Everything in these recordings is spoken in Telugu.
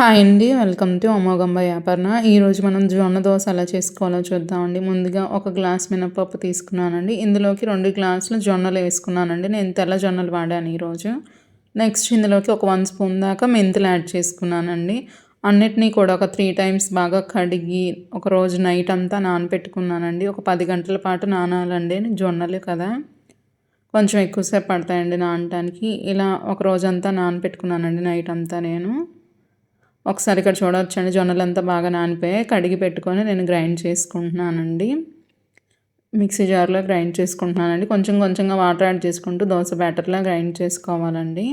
హాయ్ అండి వెల్కమ్ టు అమోఘంబ వ్యాపారణ. ఈరోజు మనం జొన్న దోశ ఎలా చేసుకోవాలో చూద్దామండి. ముందుగా ఒక గ్లాస్ మినపప్పు తీసుకున్నానండి. ఇందులోకి రెండు గ్లాసులు జొన్నలు వేసుకున్నానండి. నేను తెల్ల జొన్నలు వాడాను ఈరోజు నెక్స్ట్ ఇందులోకి ఒక వన్ స్పూన్ దాకా మెంతులు యాడ్ చేసుకున్నానండి. అన్నిటినీ కూడా ఒక త్రీ టైమ్స్ బాగా కడిగి ఒక రోజు నైట్ అంతా నానపెట్టుకున్నానండి. ఒక పది గంటల పాటు నానాలండి జొన్నలు కదా. కొంచెం ఎక్కువసేపు పడతాయండి నానటానికి. ఇలా ఒక రోజంతా నానపెట్టుకున్నానండి నైట్ అంతా నేను. ఒకసారి ఇక్కడ చూడవచ్చండి జొన్నలంతా బాగా నానిపోయాయి కడిగి పెట్టుకొని నేను గ్రైండ్ చేసుకుంటున్నానండి. మిక్సీ జార్లో గ్రైండ్ చేసుకుంటున్నానండి. కొంచెం కొంచెంగా వాటర్ యాడ్ చేసుకుంటూ దోశ బ్యాటర్లా గ్రైండ్ చేసుకోవాలండి.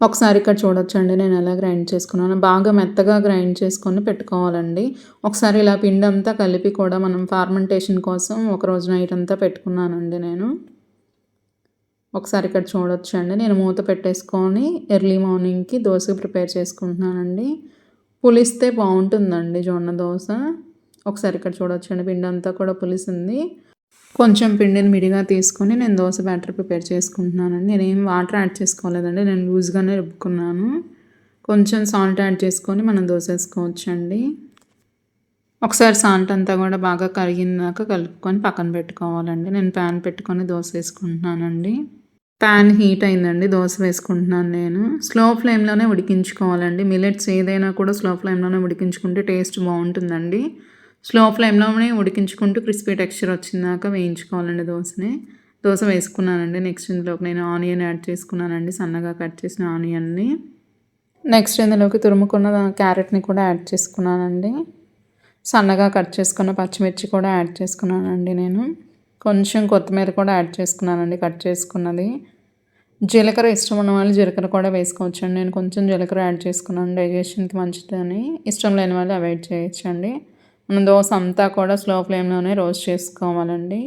ఒకసారి ఇక్కడ చూడొచ్చండి. నేను ఎలా గ్రైండ్ చేసుకున్నాను. బాగా మెత్తగా గ్రైండ్ చేసుకొని పెట్టుకోవాలండి. ఒకసారి ఇలా పిండి అంతా కలిపి కూడా మనం ఫార్మెంటేషన్ కోసం ఒక రోజు నైట్ అంతా పెట్టుకున్నానండి నేను. ఒకసారి ఇక్కడ చూడొచ్చండి. నేను మూత పెట్టేసుకొని ఎర్లీ మార్నింగ్కి దోశ ప్రిపేర్ చేసుకుంటున్నానండి. పులిస్తే బాగుంటుందండి జొన్న దోశ. ఒకసారి ఇక్కడ చూడొచ్చండి. పిండి అంతా కూడా పులిసింది. కొంచెం పిండిని విడిగా తీసుకొని నేను దోశ బ్యాటర్ ప్రిపేర్ చేసుకుంటున్నానండి. నేనేం వాటర్ యాడ్ చేసుకోలేదండి. నేను లూజ్గానే రుబ్బుకున్నాను. కొంచెం సాల్ట్ యాడ్ చేసుకొని మనం దోశ వేసుకోవచ్చండి. ఒకసారి సాల్ట్ అంతా కూడా బాగా కరిగినాక కలుపుకొని పక్కన పెట్టుకోవాలండి. నేను ప్యాన్ పెట్టుకొని దోశ వేసుకుంటున్నానండి. ప్యాన్ హీట్ అయిందండి దోశ వేసుకుంటున్నాను నేను. స్లో ఫ్లేమ్లోనే ఉడికించుకోవాలండి. మిలెట్స్ ఏదైనా కూడా స్లో ఫ్లేమ్లోనే ఉడికించుకుంటే టేస్ట్ బాగుంటుందండి. స్లో ఫ్లేమ్లోనే ఉడికించుకుంటూ క్రిస్పీ టెక్స్చర్ వచ్చిందాక వేయించుకోవాలండి దోశని. దోశ వేసుకున్నానండి. నెక్స్ట్ ఇందులోకి నేను ఆనియన్ యాడ్ చేసుకున్నానండి. సన్నగా కట్ చేసిన ఆనియన్ని నెక్స్ట్ ఇందులోకి తురుముకున్న క్యారెట్ని కూడా యాడ్ చేసుకున్నానండి. సన్నగా కట్ చేసుకున్న పచ్చిమిర్చి కూడా యాడ్ చేసుకున్నానండి నేను. కొంచెం కొత్తిమీర కూడా యాడ్ చేసుకున్నానండి కట్ చేసుకున్నది. జీలకర్ర ఇష్టం ఉన్న వాళ్ళు జీలకర్ర కూడా వేసుకోవచ్చండి. నేను కొంచెం జీలకర్ర యాడ్ చేసుకున్నాను డైజెషన్కి మంచిదని. ఇష్టం లేని వాళ్ళు అవాయిడ్ చేయొచ్చండి. మనం దోశ అంతా కూడా స్లో ఫ్లేమ్లోనే రోస్ట్ చేసుకోవాలండి.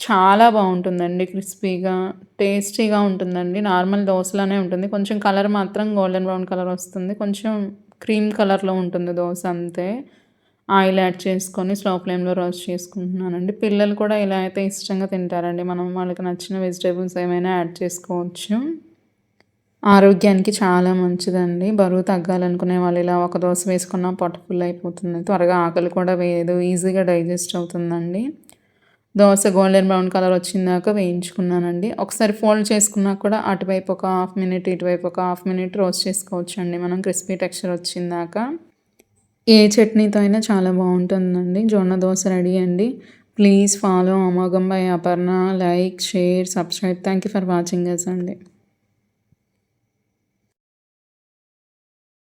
చాలా బాగుంటుందండి క్రిస్పీగా టేస్టీగా ఉంటుందండి. నార్మల్ దోశలానే ఉంటుంది. కొంచెం కలర్ మాత్రం గోల్డెన్ బ్రౌన్ కలర్ వస్తుంది. కొంచెం క్రీమ్ కలర్లో ఉంటుంది దోశ అంతే. ఆయిల్ యాడ్ చేసుకొని స్లో ఫ్లేమ్లో రోస్ట్ చేసుకుంటున్నానండి. పిల్లలు కూడా ఇలా అయితే ఇష్టంగా తింటారండి. మనం వాళ్ళకి నచ్చిన వెజిటేబుల్స్ ఏమైనా యాడ్ చేసుకోవచ్చు. ఆరోగ్యానికి చాలా మంచిదండి. బరువు తగ్గాలనుకునే వాళ్ళు ఇలా ఒక దోశ వేసుకున్న పొట్ట ఫుల్ అయిపోతుంది. త్వరగా ఆకలి కూడా వేయదు. ఈజీగా డైజెస్ట్ అవుతుందండి. దోశ గోల్డెన్ బ్రౌన్ కలర్ వచ్చిందాక వేయించుకున్నానండి. ఒకసారి ఫోల్డ్ చేసుకున్నా కూడా అటువైపు ఒక హాఫ్ మినిట్ ఇటువైపు ఒక హాఫ్ మినిట్ రోస్ట్ చేసుకోవచ్చండి. మనం క్రిస్పీ టెక్స్చర్ వచ్చిందాక. ఏ చట్నీతో అయినా చాలా బాగుంటుందండి. జొన్న దోశ రెడీ అండి. ప్లీజ్ ఫాలో అమోఘం by Aparna like share subscribe. Thank you for watching us అండి.